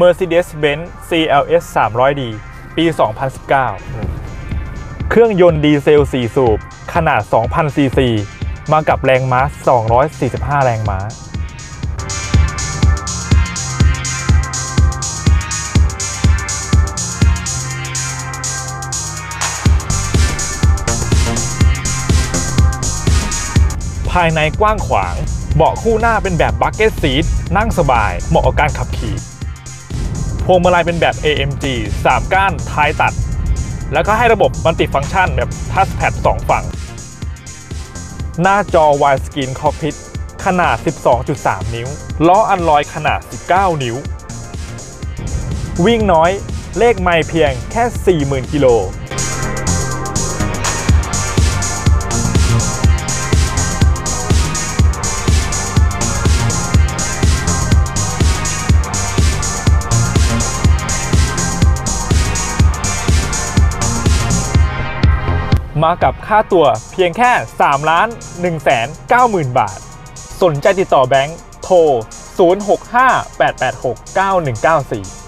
Mercedes-Benz CLS 300D ปี 2019 เครื่องยนต์ดีเซล 4 สูบ ขนาด 2,000 ซีซี มากับแรงม้า 245 แรงม้า ภายในกว้างขวาง เบาะคู่หน้าเป็นแบบบักเก็ตซีทนั่งสบาย เหมาะกับการขับขี่ พวงมาลัยเป็นแบบ AMG 3 ก้านท้ายตัด แล้วก็ให้ระบบมันติฟังก์ชันแบบทัชแพด2 ฝั่ง หน้าจอ Widescreen Cockpit ขนาด 12.3 นิ้ว ล้ออันลอยขนาด 19 นิ้ว วิ่งน้อยเลขไม่เพียงแค่ 40,000 กิโล มากับค่าตัวเพียงแค่3ล้าน1แสน90,000บาท สนใจติดต่อแบงค์โทร 065 886 9194